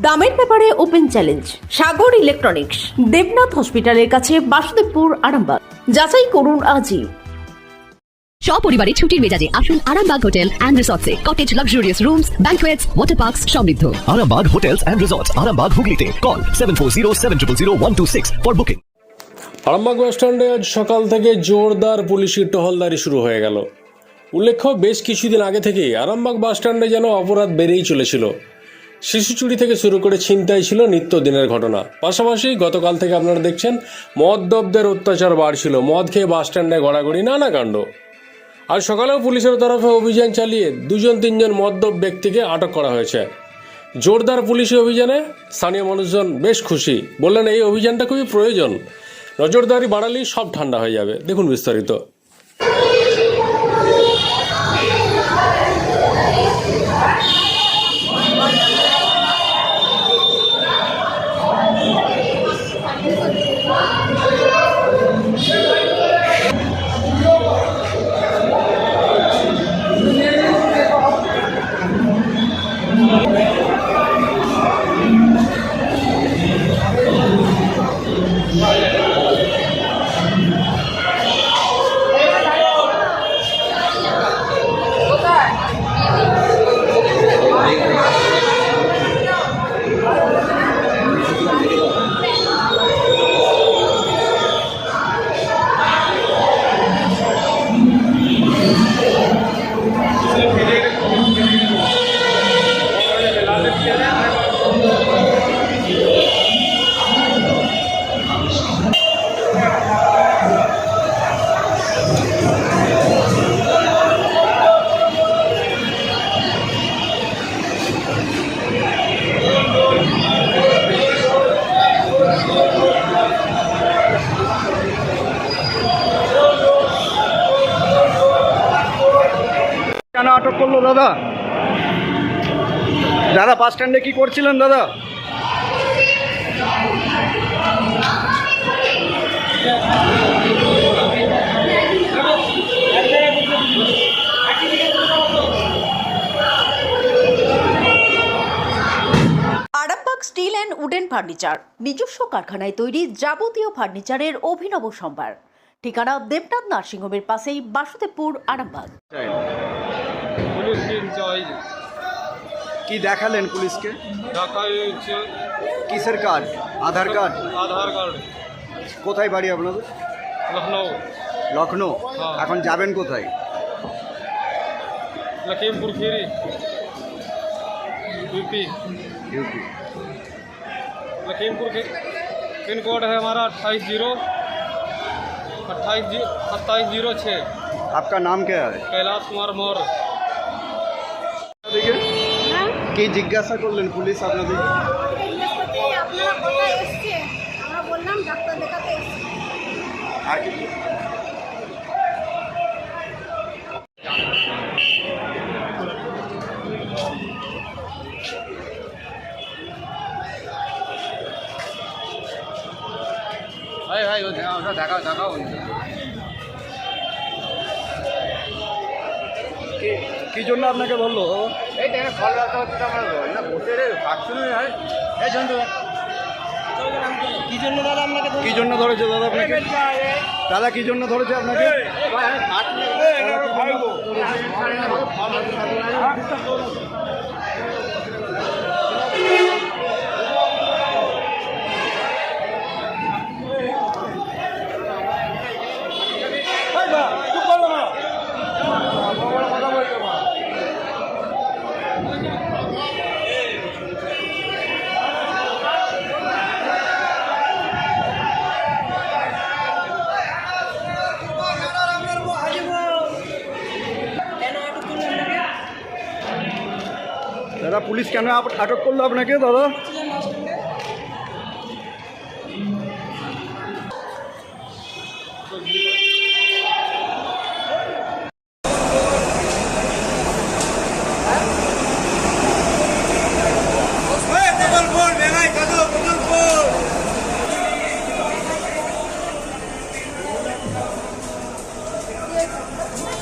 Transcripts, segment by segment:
দামের ব্যাপারে open challenge Sagar electronics Debnath হসপিটালের কাছে বাসুদেবপুর আরামবাগ। যাচাই করুন আজই। সপরিবারে ছুটির মেজাজে আসুন Arambagh hotel and রিসর্টসে। Cottage luxurious rooms banquets water parks সমৃদ্ধ। Arambag Hotels and Resorts, Arambag Hooghly Call 740 for booking. Arambagh bus স্ট্যান্ডে আজ সকাল থেকে জোরদার পুলিশি টহলদারি শুরু হয়ে গেল। উল্লেখ্য বেশ কিছুদিন আগে থেকেই আরামবাগ বাস স্ট্যান্ডে যেন অপরাধ বেড়েই চলেছিল। শিশু চুরি থেকে শুরু করে ছিনতাই ছিল নিত্যদিনের ঘটনা। পাশাপাশি গতকাল থেকে আপনারা দেখছেন মদ্যপদের অত্যাচার বাড়ছিল। মদ খেয়ে বাস স্ট্যান্ডে গড়াগড়ি, নানা কাণ্ড। আর সকালেও পুলিশের তরফে অভিযান চালিয়ে দুজন, তিনজন মদ্যপ ব্যক্তিকে আটক করা হয়েছে। জোরদার পুলিশি অভিযানে স্থানীয় মানুষজন বেশ খুশি। বললেন, এই অভিযানটা খুবই প্রয়োজন। নজরদারি বাড়ালেই সব ঠান্ডা হয়ে যাবে। দেখুন বিস্তারিত। দাদা? দাদা বাস স্ট্যান্ডে কি করছিলেন দাদা? স্টিল অ্যান্ড উডেন ফার্নিচার, নিজস্ব কারখানায় তৈরি যাবতীয় ফার্নিচারের অভিনব সম্ভার। ঠিকানা দেবনাথ নার্সিংহোমের পাশেই বাসুদেবপুর, আরামবাগ। পুলিশ টিম চাই কি দেখালেন পুলিশকে ঢাকা হচ্ছে কিসের card Aadhaar card Aadhaar card কোথায় বাড়ি আপনাদের লখনৌ লখনৌ হ্যাঁ। এখন যাবেন কোথায় लखीमपुर खीरी यूपी ইউপি लखीमपुर के पिन कोड है हमारा अट्ठाईस जीरो अट्ठाईस जी सत्ताईस जीरो छः आपका नाम क्या है कैलाश कुमार मौर्य দেখে কি জিজ্ঞাসা করলেন পুলিশ আপনাদের জিজ্ঞেস করতে আপনারা কোথায় কি জন্য আপনাকে বলল কি জন্য দাদা আপনাকে জন্য ধরেছে দাদা আপনাকে দাদা কি জন্য ধরেছে আপনাকে পুলিশ কেন আটক করল আপনাকে দাদা?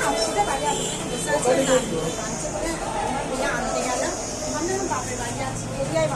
আসতে পারি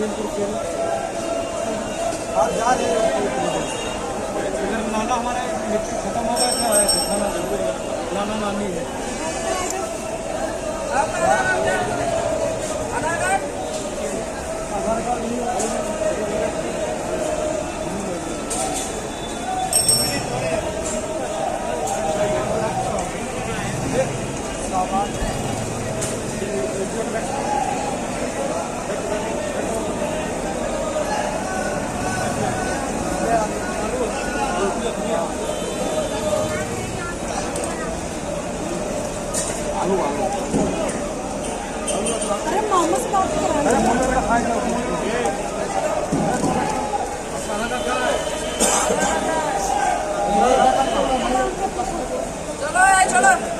लखीमपुर खीरी आज जा रहे हैं इधर नाना हमारे मिट्टी खत्म हो गया क्या थाना नाना नानी है। करा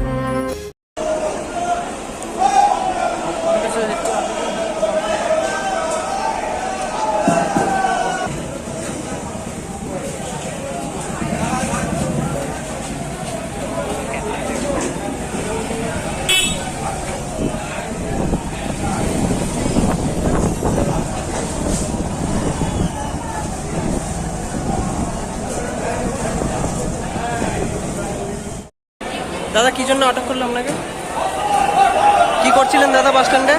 জন্য আটক করল আপনাকে কি করছিলেন দাদা বাস স্ট্যান্ডে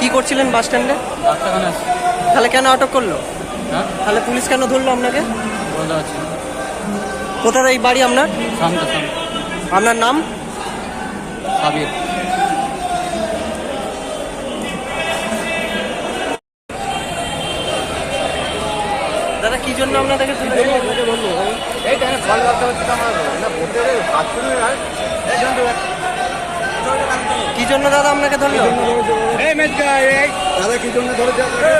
কি করছিলেন বাস স্ট্যান্ডে তাহলে কেন আটক করল তাহলে পুলিশ কেন ধরলো আপনাকে কোথায় এই বাড়ি আপনার আপনার নাম দাদা কি জন্য আপনাদেরকে তুলে কি জন্য দাদা আপনাকে ধরলো? দাদা কি জন্য ধরেছে আপনাকে?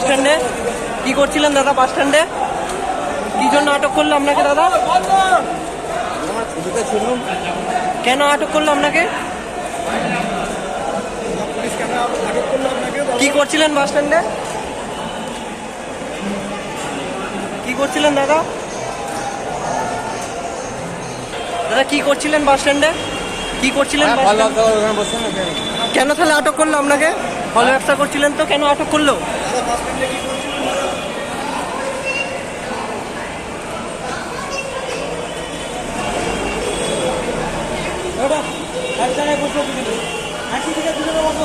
বাস স্ট্যান্ডে। কি করছিলেন দাদা বাস স্ট্যান্ডে? কি জন্য আটক করল আপনাকে দাদা? কেন আটক করল আপনাকে? কি করছিলেন বাস স্ট্যান্ডে? কি করছিলেন দাদা? দাদা কি করছিলেন বাস স্ট্যান্ডে? কি করছিলেন বাস কেন? তাহলে আটক করল আপনাকে? ফল ব্যবসা করছিলেন তো কেন আটক করল? হ্যাঁ, এক জায়গায় বসে আশি থেকে দুজনের মতো